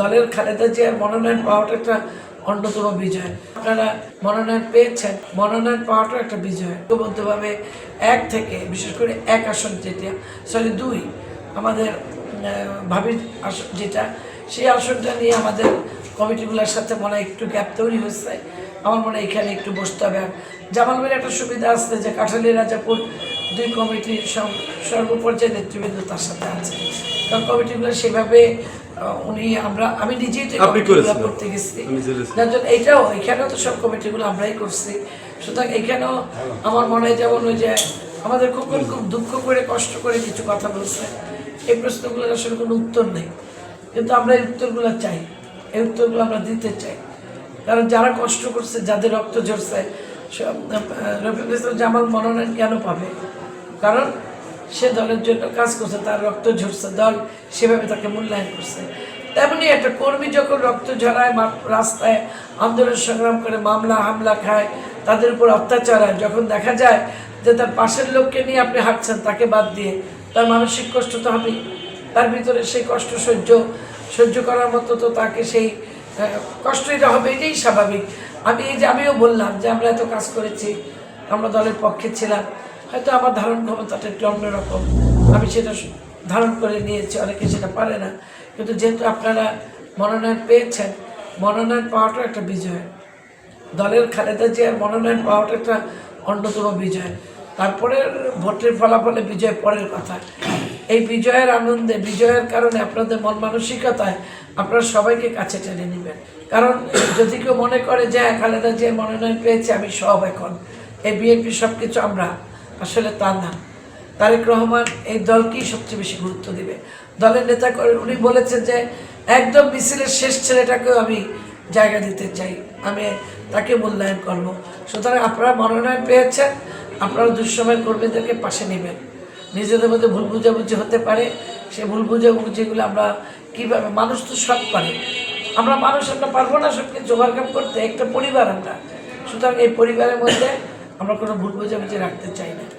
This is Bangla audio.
দলের খালেদা জিয়ার মনোনয়ন পাওয়াটা একটা অন্যতম বিজয়। আপনারা মনোনয়ন পেয়েছেন, মনোনয়ন পাওয়াটা একটা বিজয়। ঐক্যবদ্ধভাবে এক থেকে, বিশেষ করে এক আসন যেটা সরি দুই, আমাদের ভাবির আসন যেটা, সেই আসনটা নিয়ে আমাদের কমিটিগুলোর সাথে মনে হয় একটু গ্যাপ তৈরি হয়েছে। আমার মনে হয় এখানে একটু বসতে হবে। আর জামাল ভাইয়ের একটা সুবিধা আসছে যে কাঠালি, রাজাপুর দুই কমিটির সর্বপর্যায়ে নেতৃবৃন্দ তার সাথে আছে। কারণ কমিটিগুলো সেভাবে উনি আমরা আমি নিজেই তো। করতে গেছি। যার জন্য এইটাও এখানেও তো সব কমিটিগুলো আমরাই করছি। সুতরাং এখানেও আমার মনে হয় যেমন ওই যে আমাদের খুব খুব দুঃখ করে কষ্ট করে কিছু কথা বলছে। এই প্রশ্নগুলোর আসলে কোনো উত্তর নেই। কিন্তু আমরা এই উত্তরগুলো চাই। এই উত্তরগুলো আমরা দিতে চাই। কারণ যারা কষ্ট করছে যাদের রক্ত ঝরছে রফিকুল ইসলাম জামাল মনোনয়ন কেন পাবে? কারণ সে দলের জন্য কাজ করছে তার রক্ত ঝরছে দল সেভাবে তাকে মূল্যায়ন করছে। তেমনি একটা কর্মী যখন রক্ত ঝরায় রাস্তায় আন্দোলন সংগ্রাম করে মামলা হামলা খায় তাদের উপর অত্যাচার হয় যখন দেখা যায় যে তার পাশের লোককে নিয়ে আপনি হাঁটছেন তাকে বাদ দিয়ে তার মানসিক কষ্ট তো হবেই। তার ভিতরে সেই কষ্ট সহ্য সহ্য করার মতো তো তাকে সেই আহ, কষ্ট এটা হবে এটাই স্বাভাবিক। আমি এই যে আমিও বললাম যে আমরা এত কাজ করেছি আমরা দলের পক্ষে ছিলাম। হয়তো আমার ধারণ ক্ষমতাটা একটু অন্যরকম। আমি সেটা ধারণ করে নিয়েছি অনেকে সেটা পারে না। কিন্তু যেহেতু আপনারা মনোনয়ন পেয়েছেন মনোনয়ন পাওয়াটা একটা বিজয়। দলের খালেদা জিয়ার মনোনয়ন পাওয়াটা একটা অন্যতম বিজয়। তারপরে ভোটের ফলাফলে বিজয় পরের কথা। এই বিজয়ের আনন্দে বিজয়ের কারণে আপনাদের মন মানসিকতায় আপনারা সবাইকে কাছে টেনে নেবেন। কারণ যদি কেউ মনে করে যে হ্যাঁ, খালেদা জিয়ার মনোনয়ন পেয়েছে আমি সব এখন। এই বিএনপি সব কিছু আমরা। আসলে তা না। তারেক রহমান এই দলকেই সবচেয়ে বেশি গুরুত্ব দিবে। দলের নেতা উনি বলেছেন যে, একদম মিছিলের শেষ ছেলেটাকেও আমি জায়গা দিতে চাই। আমি তাকে মূল্যায়ন করব। সুতরাং আপনারা মনোনয়ন পেয়েছেন। আপনারা দুঃসময় কর্মীদেরকে পাশে নেবেন। নিজেদের মধ্যে ভুল বুঝাবুঝি হতে পারে। সে ভুল বুঝাবুঝিগুলো আমরা কীভাবে, মানুষ তো সব পারে। আমরা মানুষ, আমরা পারব না সব কিছু ওভারকাম করতে। একটা পরিবার আমরা। সুতরাং এই পরিবারের মধ্যে আমরা কোনো ভুল বোঝাবুঝি রাখতে চাই না।